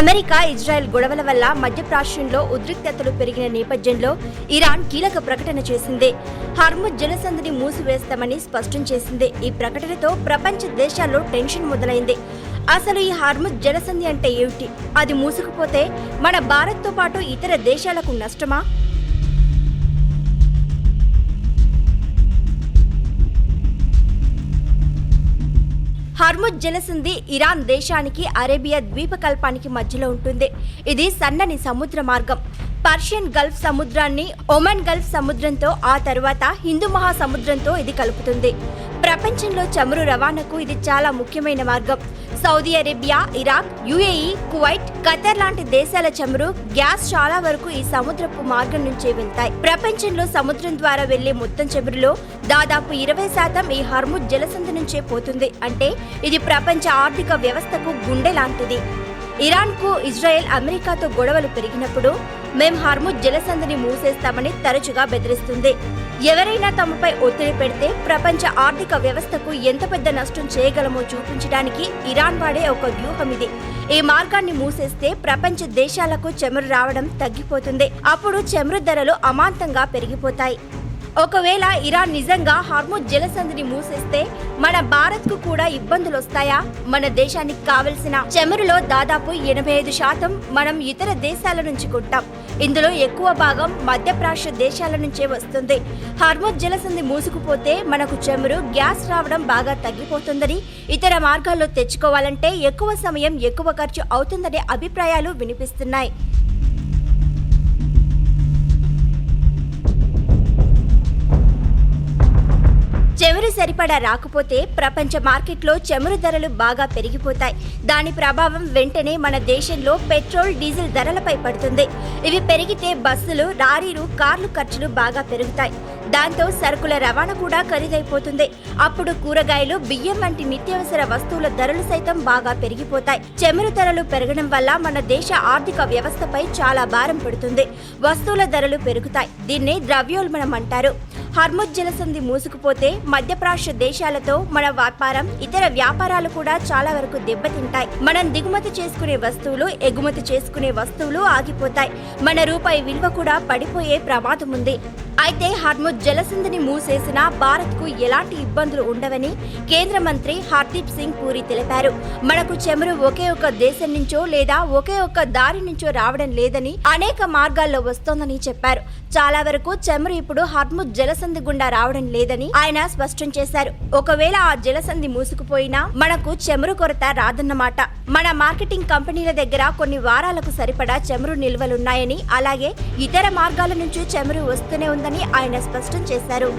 America Israel గొడవల వల్ల మధ్యప్రాచ్యంలో ఉద్రిక్తతలు పెరిగిన నేపథ్యంలో ఇరాన్ కీలక ప్రకటన చేసింది. హర్ముద్ జలసంధిని మూసివేస్తామని స్పష్టం చేసింది. ఈ ప్రకటనతో ప్రపంచ దేశాల్లో టెన్షన్ మొదలైంది. అసలు ఈ హర్ముద్ జలసంధి అంటే ఏమిటి? అది మూసుకుపోతే మన భారత్తో పాటు ఇతర దేశాలకు నష్టమా? హర్ముజ్ జలసంధి ఇరాన్ దేశానికి అరేబియా ద్వీపకల్పానికి మధ్యలో ఉంటుంది. ఇది సన్నని సముద్ర మార్గం. పర్షియన్ గల్ఫ్ సముద్రాన్ని ఒమన్ గల్ఫ్ సముద్రంతో ఆ తర్వాత హిందూ మహాసముద్రంతో ఇది కలుపుతుంది. ప్రపంచంలో చమురు రవాణాకు ఇది చాలా ముఖ్యమైన మార్గం. Saudi Arabia Iraq UAE Kuwait Qatar లాంటి దేశాల చమురు గ్యాస్ చాలా వరకు ఈ సముద్రపు మార్గం నుంచే వెళ్తాయి. ప్రపంచంలో సముద్రం ద్వారా వెళ్ళే మొత్తం చమురులో దాదాపు ఇరవై శాతం ఈ హర్ముద్ జలసంధి నుంచే పోతుంది. అంటే ఇది ప్రపంచ ఆర్థిక వ్యవస్థకు గుండె లాంటిది. ఇరాన్కు ఇజ్రాయెల్ అమెరికాతో గొడవలు పెరిగినప్పుడు మేం హర్ముద్ జలసంధిని మూసేస్తామని తరచుగా బెదిరిస్తుంది. ఎవరైనా తమపై ఒత్తిడి పెడితే ప్రపంచ ఆర్థిక వ్యవస్థకు ఎంత పెద్ద నష్టం చేయగలమో చూపించడానికి ఇరాన్ వాడే ఒక వ్యూహం ఇది ఈ మార్గాన్ని మూసేస్తే ప్రపంచ దేశాలకు చెమురు రావడం తగ్గిపోతుంది. అప్పుడు చెమురు ధరలు అమాంతంగా పెరిగిపోతాయి. ఒకవేళ ఇరాన్ నిజంగా హార్మోన్ జలసంధిని మూసేస్తే మన భారత్కు కూడా ఇబ్బందులు వస్తాయా మన దేశానికి కావలసిన చమురులో దాదాపు ఎనభై ఐదు శాతం మనం ఇతర దేశాల నుంచి కొంటాం ఇందులో ఎక్కువ భాగం మధ్యప్రాచ్య దేశాల నుంచే వస్తుంది. హార్మోన్ జలసంధి మూసుకుపోతే మనకు చమురు గ్యాస్ రావడం బాగా తగ్గిపోతుందని ఇతర మార్గాల్లో తెచ్చుకోవాలంటే ఎక్కువ సమయం ఎక్కువ ఖర్చు అవుతుందనే అభిప్రాయాలు వినిపిస్తున్నాయి. సరిపడా రాకపోతే ప్రపంచ మార్కెట్లో చమురు ధరలు బాగా పెరిగిపోతాయి. దాని ప్రభావం వెంటనే మన దేశంలో పెట్రోల్ డీజిల్ ధరలపై పడుతుంది. ఇవి పెరిగితే బస్సులు లారీలు కార్లు ఖర్చులు బాగా పెరుగుతాయి. దాంతో సరుకుల రవాణా కూడా ఖరీదైపోతుంది. అప్పుడు కూరగాయలు బియ్యం వంటి నిత్యావసర వస్తువుల ధరలు సైతం బాగా పెరిగిపోతాయి. చమురు ధరలు పెరగడం వల్ల మన దేశ ఆర్థిక వ్యవస్థపై చాలా భారం పడుతుంది. వస్తువుల ధరలు పెరుగుతాయి. దీన్నే ద్రవ్యోల్బణం అంటారు. హర్ముద్ జలసంధి మూసుకుపోతే మధ్యప్రాచ్య దేశాలతో మన వ్యాపారం ఇతర వ్యాపారాలు కూడా చాలా వరకు దెబ్బతింటాయి. మనం దిగుమతి చేసుకునే వస్తువులు ఎగుమతి చేసుకునే వస్తువులు ఆగిపోతాయి. మన రూపాయి విలువ కూడా పడిపోయే ప్రమాదం ఉంది. అయితే హర్ముద్ జలసంధిని మూసేసినా భారత్కు ఎలాంటి ఇబ్బందులు ఉండవని కేంద్ర మంత్రి హర్దీప్ సింగ్ పూరి తెలిపారు. మనకు చమురు ఒకే ఒక దేశం నుంచో లేదా ఒకే ఒక్క దారి నుంచో రావడం లేదని అనేక మార్గాల్లో వస్తోందని చెప్పారు. చాలా వరకు చమురు ఇప్పుడు హర్ముద్ జలసంధి గుండా రావడం లేదని ఆయన స్పష్టం చేశారు. ఒకవేళ ఆ జలసంధి మూసుకుపోయినా మనకు చమురు కొరత రాదన్నమాట. మన మార్కెటింగ్ కంపెనీల దగ్గర కొన్ని వారాలకు సరిపడా చమురు నిల్వలున్నాయని అలాగే ఇతర మార్గాల నుంచి చమురు వస్తూనే ఉందని ఆయన స్పష్టం చేశారు.